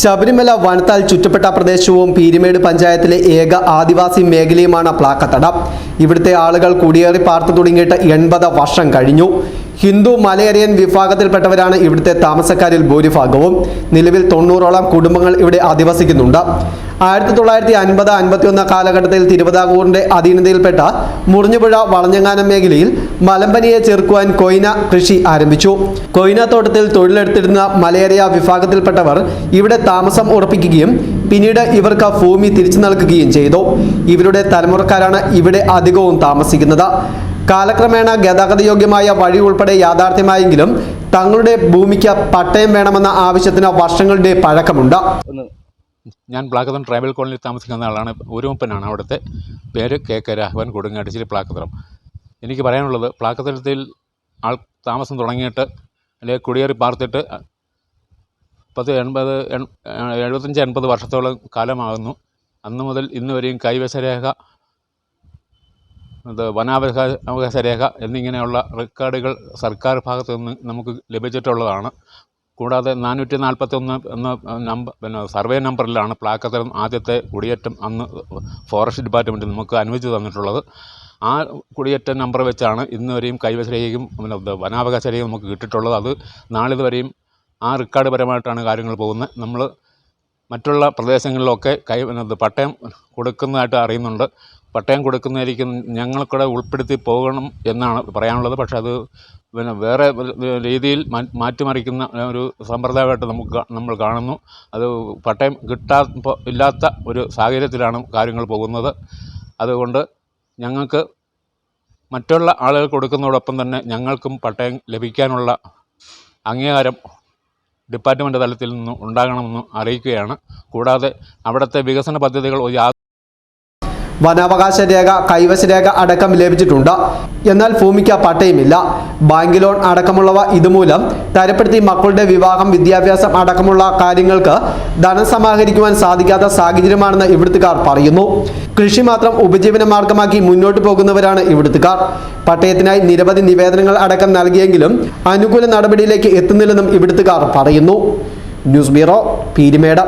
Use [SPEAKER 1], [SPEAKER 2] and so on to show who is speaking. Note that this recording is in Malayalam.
[SPEAKER 1] ശബരിമല വനത്താൽ ചുറ്റപ്പെട്ട പ്രദേശവും പീരിമേട് പഞ്ചായത്തിലെ ഏക ആദിവാസി മേഖലയുമാണ് പ്ലാക്കത്തട. ഇവിടുത്തെ ആളുകൾ കുടിയേറി പാർത്തു തുടങ്ങിയിട്ട് എൺപത് വർഷം കഴിഞ്ഞു. ഹിന്ദു മലയറിയൻ വിഭാഗത്തിൽപ്പെട്ടവരാണ് ഇവിടുത്തെ താമസക്കാരിൽ ഭൂരിഭാഗവും. നിലവിൽ തൊണ്ണൂറോളം കുടുംബങ്ങൾ ഇവിടെ അധിവസിക്കുന്നുണ്ട്. ആയിരത്തി തൊള്ളായിരത്തി അൻപത് അൻപത്തിയൊന്ന് കാലഘട്ടത്തിൽ തിരുവിതാംകൂറിന്റെ അധീനതയിൽപ്പെട്ട മുറിഞ്ഞുപുഴ വളഞ്ഞങ്ങാനം മേഖലയിൽ മലമ്പനിയെ ചെറുക്കുവാൻ കൊയ്ന കൃഷി ആരംഭിച്ചു. കൊയ്ന തോട്ടത്തിൽ തൊഴിലെടുത്തിരുന്ന മലയേറിയ വിഭാഗത്തിൽപ്പെട്ടവർ ഇവിടെ താമസം ഉറപ്പിക്കുകയും പിന്നീട് ഇവർക്ക് ഭൂമി തിരിച്ചു നൽകുകയും ചെയ്തു. ഇവരുടെ തലമുറക്കാരാണ് ഇവിടെ അധികവും താമസിക്കുന്നത്. കാലക്രമേണ ഗതാഗതയോഗ്യമായ വഴി ഉൾപ്പെടെ യാഥാർത്ഥ്യമായെങ്കിലും തങ്ങളുടെ ഭൂമിക്ക് പട്ടയം വേണമെന്ന ആവശ്യത്തിന് വർഷങ്ങളുടെ പഴക്കമുണ്ട്.
[SPEAKER 2] ഞാൻ പ്ലാക്കത്തം ട്രൈബൽ കോളനിയിൽ താമസിക്കുന്ന ആളാണ്. ഒരുമപ്പനാണ് അവിടുത്തെ പേര് കെ കെ രാഘവൻ കൊടുങ്ങാടിശ്ശേരി പ്ലാക്കത്തറം എനിക്ക് പറയാനുള്ളത് പ്ലാക്കത്തരത്തിൽ ആൾ താമസം തുടങ്ങിയിട്ട് അല്ലെങ്കിൽ കുടിയേറി പാർത്തിട്ട് പത്ത് എൺപത് എൺ- എഴുപത്തഞ്ച് എൺപത് വർഷത്തോളം കാലമാകുന്നു. അന്ന് മുതൽ ഇന്ന് വരെയും കൈവശരേഖ ഇത് വനാവകാശ അവകാശ രേഖ എന്നിങ്ങനെയുള്ള റെക്കോർഡുകൾ സർക്കാർ ഭാഗത്തു നിന്ന് നമുക്ക് ലഭിച്ചിട്ടുള്ളതാണ്. കൂടാതെ നാനൂറ്റി നാൽപ്പത്തൊന്ന് എന്ന നമ്പർ പിന്നെ സർവേ നമ്പറിലാണ് പ്ലാക്കത്തരം ആദ്യത്തെ കുടിയേറ്റം അന്ന് ഫോറസ്റ്റ് ഡിപ്പാർട്ട്മെന്റ് നമുക്ക് അനുവദിച്ചു തന്നിട്ടുള്ളത്. ആ കുടിയേറ്റ നമ്പർ വെച്ചാണ് ഇന്നുവരെയും കൈവശ രേഖയും പിന്നെ വനാവകാശ രേഖയും നമുക്ക് കിട്ടിയിട്ടുള്ളത്. അത് നാളിതുവരെയും ആ റെക്കോർഡ് പരമായിട്ടാണ് കാര്യങ്ങൾ പോകുന്നത്. നമ്മൾ മറ്റുള്ള പ്രദേശങ്ങളിലൊക്കെ കൈ പട്ടയം കൊടുക്കുന്നതായിട്ട് അറിയുന്നുണ്ട്. പട്ടയം കൊടുക്കുന്നതായിരിക്കും ഞങ്ങൾക്കൂടെ ഉൾപ്പെടുത്തി പോകണം എന്നാണ് പറയാനുള്ളത്. പക്ഷേ അത് പിന്നെ വേറെ രീതിയിൽ മാറ്റിമറിക്കുന്ന ഒരു സമ്പ്രദായമായിട്ട് നമുക്ക് നമ്മൾ കാണുന്നു. അത് പട്ടയം കിട്ടാ ഇല്ലാത്ത ഒരു സാഹചര്യത്തിലാണ് കാര്യങ്ങൾ പോകുന്നത്. അതുകൊണ്ട് ഞങ്ങൾക്ക് മറ്റുള്ള ആളുകൾ കൊടുക്കുന്നതോടൊപ്പം തന്നെ ഞങ്ങൾക്കും പട്ടയം ലഭിക്കാനുള്ള അംഗീകാരം ഡിപ്പാർട്ട്മെന്റ് തലത്തിൽ നിന്നും ഉണ്ടാകണമെന്നും അറിയിക്കുകയാണ്. കൂടാതെ അവിടുത്തെ വികസന പദ്ധതികൾ യാ
[SPEAKER 1] വനാവകാശ രേഖ കൈവശ രേഖ അടക്കം ലഭിച്ചിട്ടുണ്ട്. എന്നാൽ ഭൂമിക്ക് പട്ടയമില്ല. ബാങ്ക് ലോൺ അടക്കമുള്ളവ ഇതുമൂലം തരപ്പെടുത്തി മക്കളുടെ വിവാഹം വിദ്യാഭ്യാസം അടക്കമുള്ള കാര്യങ്ങൾക്ക് ധനം സമാഹരിക്കുവാൻ സാധിക്കാത്ത സാഹചര്യമാണെന്ന് ഇവിടുത്തുകാർ പറയുന്നു. കൃഷി മാത്രം ഉപജീവന മാർഗമാക്കി മുന്നോട്ട് പോകുന്നവരാണ് ഇവിടുത്തുകാർ. പട്ടയത്തിനായി നിരവധി നിവേദനങ്ങൾ അടക്കം നൽകിയെങ്കിലും അനുകൂല നടപടിയിലേക്ക് എത്തുന്നില്ലെന്നും ഇവിടുത്തുകാർ പറയുന്നു. News bureau Peermade.